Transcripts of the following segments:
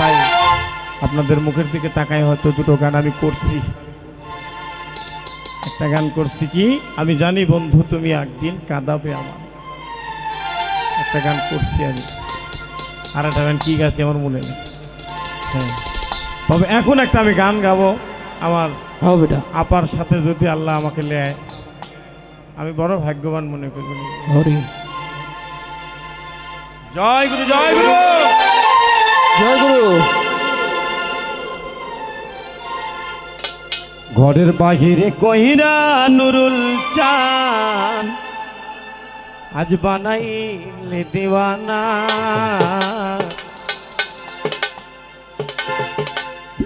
তাই আপনাদের মুখের দিকে তাকাই হয়তো দুটো গান আমি করছি। একটা গান করছি কি? আমি জানি বন্ধু তুমি একদিন কাঁদাবে আমার। একটা গান করছি আমি। আর একটা গান কি গাছে আমার মনে নেই। হ্যাঁ। তবে এখন একটা আমি গান গাবো। আমার হ্যাঁ আপার সাথে যদি আল্লাহ আমাকে নেয় আমি বড় ভাগ্যবান মনে করি। জয় গুরু জয় গুরু! জয় গুরু ঘরের বাহিরে কহিরা নুরুল চান। আজ বানাইলে দেওয়ানা।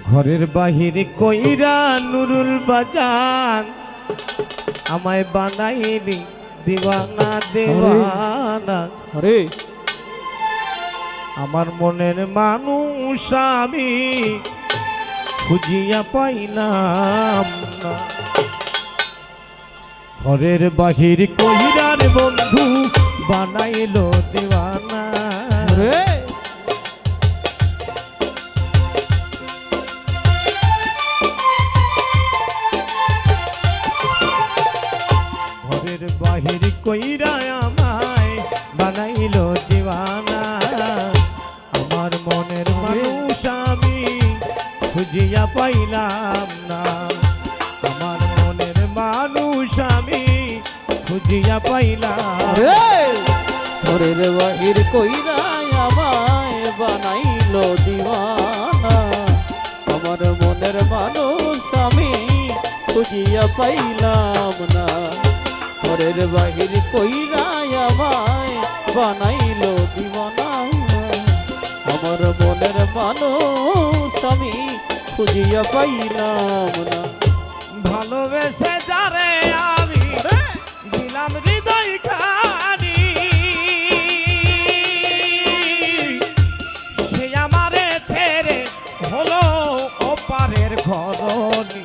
ঘরের বাহিরে কইরা নুরুল বাজান। আমায় বানাইলি দিওয়ানা দেওয়ানা। আমার মনের মানুষ আমি খুঁজিয়া পাইলাম না। ঘরের বাহির কহিরার বন্ধু বানাইল দেওয়ানা। হরে ঘরের বাহির কইরা আমায় বানাইলো খুঁজিয়া পাইলাম না। আমার মনের মানুষ আমি খুঁজিয়া পাইলাম। হরের বাহির কইরা আমায় বানাইলো দিওয়ানা। আমার মনের মানুষ আমি খুঁজিয়া পাইলাম না। হরের বাহির কইরা আমায় বানাইলো দিওয়ানা। আমার মনের মানুষ আমি খুঁজিয়া পাইলাম না। ভালোবেসে যারে আমি দিলাম হৃদয় খানি। সে আমারে ছেড়ে হলো ওপারের ঘরনি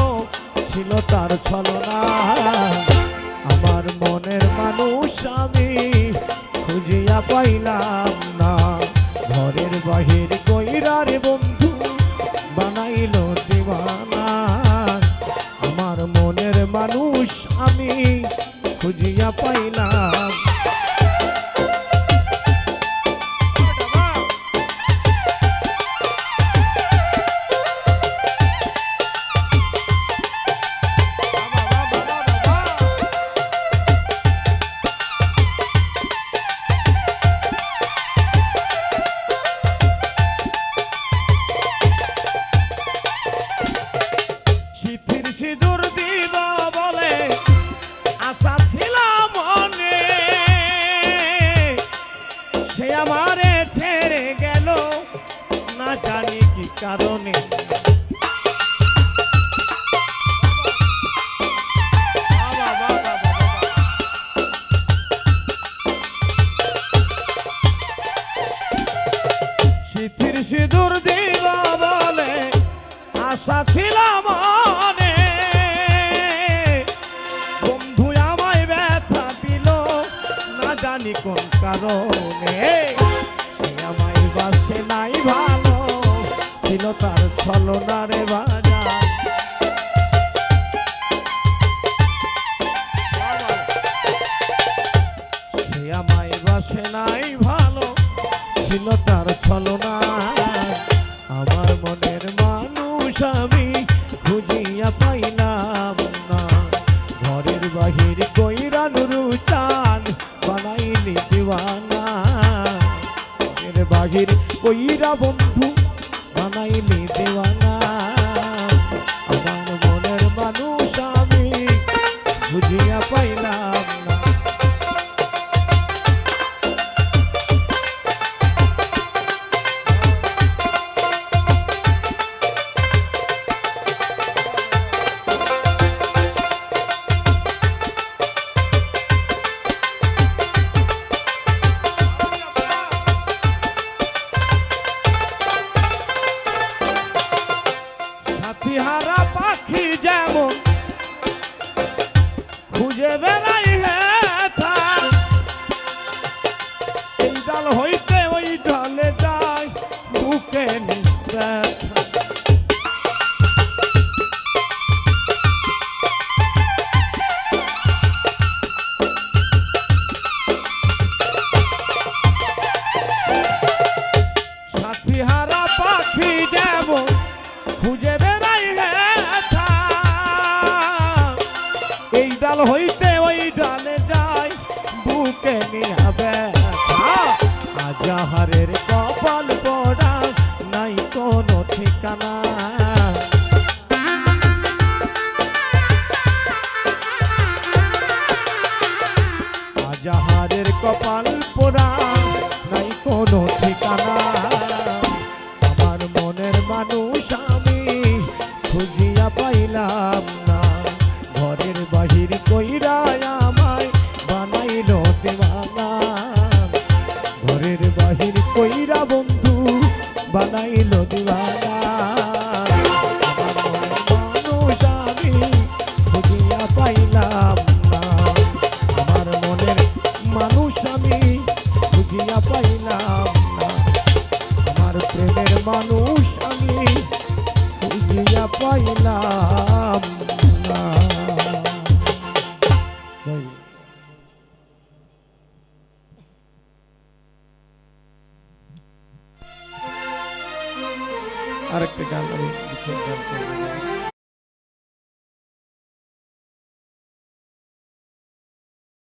ছিল তার ছলনা। আমার মনের মানুষ আমি খুঁজিয়া পাইলাম না। ঘরের বাহির কইরার বন্ধু বানাইল দিবানা আমার মনের মানুষ আমি খুঁজিয়া পাইলাম ছেড়ে গেল। না জানি কি কারণে। শীতের সিঁদুর দিব বলে আশা ছিল মনে। বন্ধু আমায় ব্যথা দিল, না জানি কোন কারণে। বাসে নাই ভালো, ছিল তার ছলনা রে বাজার সে আমায় বাসে নাই ভালো, ছিল তার ছলনা। আমার মনের মানুষ আমি খুঁজিয়া পাইলাম না। ঘরের বাহির কইরা নুরু চান কইরা বন্ধু খুঁজে বেড়াই এই ডাল হইতে ওই ডালে যায় বুকে নিয়া ব্যথা। আজাহারের কপাল পড়া, নাই কোনো ঠিকানা। আজাহারের কপাল পোড়া, নাই কোনো ঠিকানা। আমার মনের মানুষ খুঁজিয়া পাইলাম না। আমার প্রেমের মানুষ আমি খুঁজিয়া পাইলাম আরেকটা গান আমি কিছু গান করব।